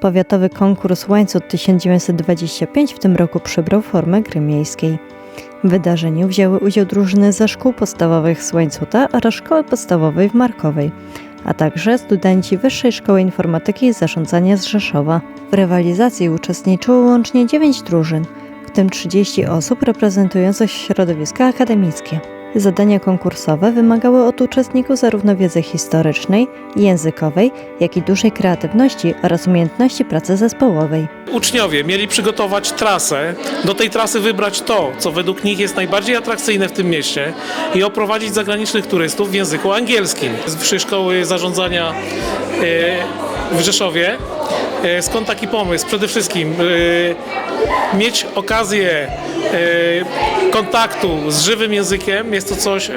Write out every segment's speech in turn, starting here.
powiatowy konkurs Łańcut 1925 w tym roku przybrał formę gry miejskiej. W wydarzeniu wzięły udział drużyny ze szkół podstawowych z Łańcuta oraz szkoły podstawowej w Markowej, a także studenci Wyższej Szkoły Informatyki i Zarządzania z Rzeszowa. W rywalizacji uczestniczyło łącznie 9 drużyn, w tym 30 osób reprezentujących środowiska akademickie. Zadania konkursowe wymagały od uczestników zarówno wiedzy historycznej językowej, jak i dużej kreatywności oraz umiejętności pracy zespołowej. Uczniowie mieli przygotować trasę, do tej trasy wybrać to, co według nich jest najbardziej atrakcyjne w tym mieście i oprowadzić zagranicznych turystów w języku angielskim. Z Wyższej Szkoły Zarządzania e, w Rzeszowie. E, Skąd taki pomysł? Przede wszystkim e, mieć okazję kontaktu z żywym językiem. Jest to coś, e,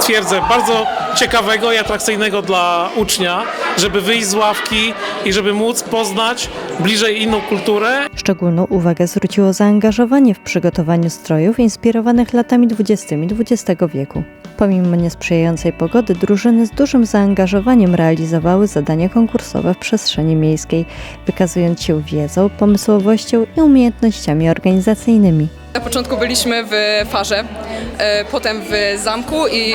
twierdzę, bardzo ciekawego i atrakcyjnego dla ucznia, żeby wyjść z ławki i żeby móc poznać bliżej inną kulturę Szczególną uwagę zwróciło zaangażowanie w przygotowaniu strojów inspirowanych latami 20. XX wieku. Pomimo niesprzyjającej pogody, drużyny z dużym zaangażowaniem realizowały zadania konkursowe w przestrzeni miejskiej, wykazując się wiedzą, pomysłowością i umiejętnościami organizacyjnymi. Na początku byliśmy w farze, e, potem w zamku i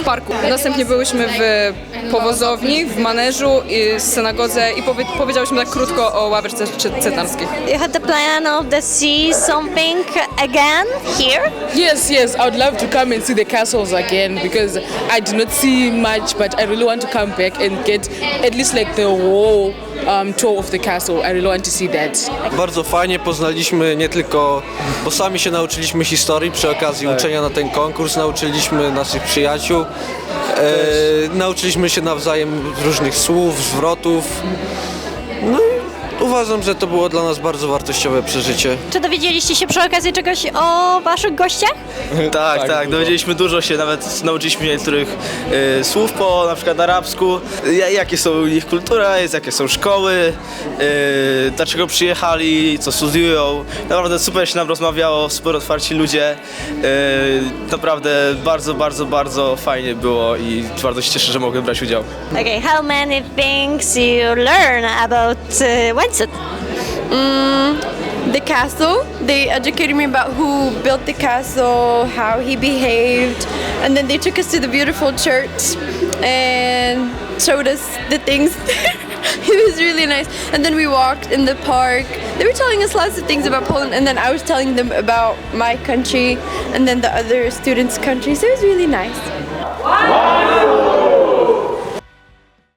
w parku. Następnie byłyśmy w powozowni, w maneżu i synagodze i powie, powiedziałyśmy tak krótko o ławeczce cetarskich. You had the plan of the see something again here? Yes, yes, I would love to come and see the castles again because I did not see much, but I really want to come back and get at least like the whole um, tour of the castle. I really want to see that. Bardzo fajnie poznaliśmy nie tylko, bo sami się nauczyliśmy historii przy okazji uczenia na ten konkurs, nauczyliśmy naszych przyjaciół, e, nauczyliśmy się nawzajem różnych słów, zwrotów. No i uważam, że to było dla nas bardzo wartościowe przeżycie. Czy dowiedzieliście się przy okazji czegoś o waszych gościach? Tak, tak, dowiedzieliśmy dużo się, nawet nauczyliśmy się niektórych e, słów po na przykład arabsku, ja- jakie są ich kultura, jest, jakie są szkoły, e, dlaczego przyjechali, co studiują. Naprawdę super się nam rozmawiało, super otwarci ludzie. E, naprawdę bardzo, bardzo, bardzo fajnie było i bardzo się cieszę, że mogłem brać udział. Okay, how many things you learn about uh, Wenzut? Mm, the castle. They educated me about who built the castle, how he behaved, and then they took us to the beautiful church and showed us the things. it was really nice. And then we walked in the park. They were telling us lots of things about Poland, and then I was telling them about my country and then the other students' countries. It was really nice.